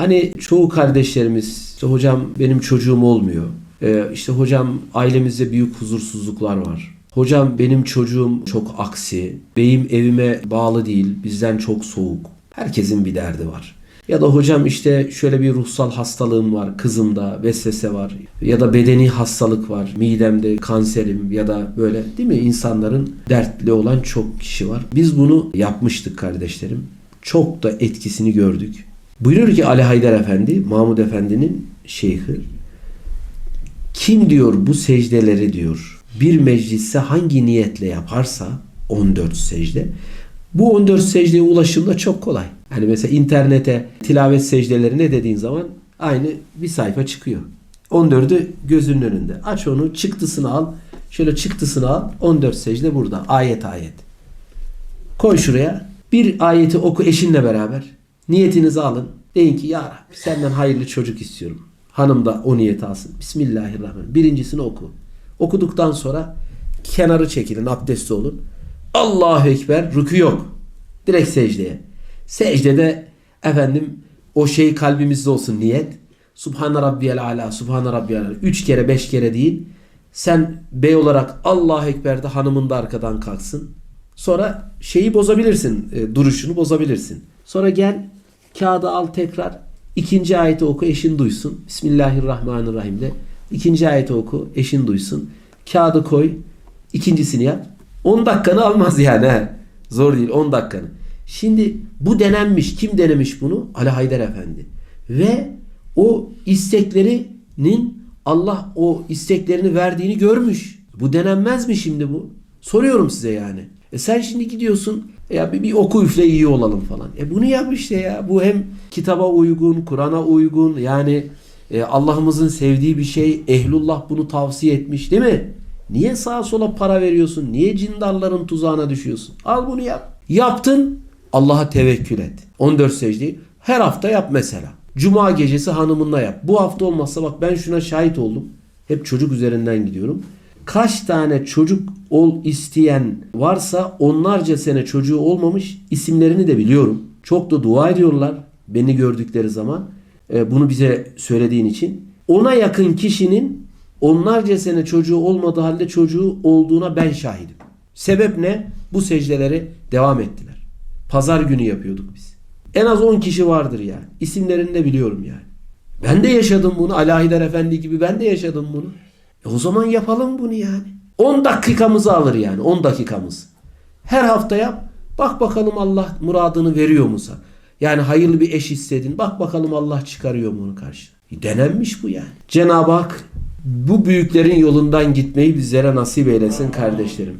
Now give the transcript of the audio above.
Hani çoğu kardeşlerimiz işte hocam benim çocuğum olmuyor. Ee, işte hocam ailemizde büyük huzursuzluklar var. Hocam benim çocuğum çok aksi. Beyim evime bağlı değil. Bizden çok soğuk. Herkesin bir derdi var. Ya da hocam işte şöyle bir ruhsal hastalığım var. Kızımda vesvese var. Ya da bedeni hastalık var. Midemde kanserim ya da böyle değil mi? İnsanların dertli olan çok kişi var. Biz bunu yapmıştık kardeşlerim. Çok da etkisini gördük. Buyurur ki Ali Haydar Efendi, Mahmud Efendi'nin şeyhi. Kim diyor bu secdeleri diyor bir mecliste hangi niyetle yaparsa 14 secde bu 14 secdeye ulaşım da çok kolay. Hani mesela internete tilavet secdeleri ne dediğin zaman aynı bir sayfa çıkıyor. 14'ü gözünün önünde. Aç onu çıktısını al. Şöyle çıktısını al. 14 secde burada. Ayet ayet. Koy şuraya. Bir ayeti oku eşinle beraber. Niyetinizi alın. Deyin ki ya Rabbi senden hayırlı çocuk istiyorum. Hanım da o niyeti alsın. Bismillahirrahmanirrahim. Birincisini oku. Okuduktan sonra kenarı çekilin. Abdestli olun. Allahu Ekber. Rükü yok. Direkt secdeye. Secdede efendim o şey kalbimizde olsun niyet. Subhane Rabbiyel Ala, Subhane Rabbiyel Ala. Üç kere beş kere değil. Sen bey olarak Allahu Ekber'de hanımın da arkadan kalksın. Sonra şeyi bozabilirsin. e, duruşunu bozabilirsin. Sonra gel kağıdı al tekrar. ikinci ayeti oku eşin duysun. Bismillahirrahmanirrahim de. İkinci ayeti oku eşin duysun. Kağıdı koy. ikincisini yap. 10 dakikanı almaz yani. He. Zor değil 10 dakikanı. Şimdi bu denenmiş. Kim denemiş bunu? Ali Haydar Efendi. Ve o isteklerinin Allah o isteklerini verdiğini görmüş. Bu denenmez mi şimdi bu? Soruyorum size yani. E sen şimdi gidiyorsun e ya bir, bir oku üfle iyi olalım falan. E bunu yap işte ya. Bu hem kitaba uygun, Kur'an'a uygun. Yani e, Allah'ımızın sevdiği bir şey. Ehlullah bunu tavsiye etmiş değil mi? Niye sağa sola para veriyorsun? Niye cindarların tuzağına düşüyorsun? Al bunu yap. Yaptın Allah'a tevekkül et. 14 secdeyi her hafta yap mesela. Cuma gecesi hanımınla yap. Bu hafta olmazsa bak ben şuna şahit oldum. Hep çocuk üzerinden gidiyorum. Kaç tane çocuk ol isteyen varsa onlarca sene çocuğu olmamış isimlerini de biliyorum. Çok da dua ediyorlar beni gördükleri zaman. E, bunu bize söylediğin için. Ona yakın kişinin onlarca sene çocuğu olmadığı halde çocuğu olduğuna ben şahidim. Sebep ne? Bu secdeleri devam ettiler. Pazar günü yapıyorduk biz. En az 10 kişi vardır yani. İsimlerini de biliyorum yani. Ben de yaşadım bunu. Ali Haydar Efendi gibi ben de yaşadım bunu. E o zaman yapalım bunu yani. 10 dakikamızı alır yani. 10 dakikamız. Her hafta yap. Bak bakalım Allah muradını veriyor mu sana? Yani hayırlı bir eş istedin. Bak bakalım Allah çıkarıyor mu onu karşı. E denenmiş bu yani. Cenab-ı Hak bu büyüklerin yolundan gitmeyi bizlere nasip eylesin kardeşlerim.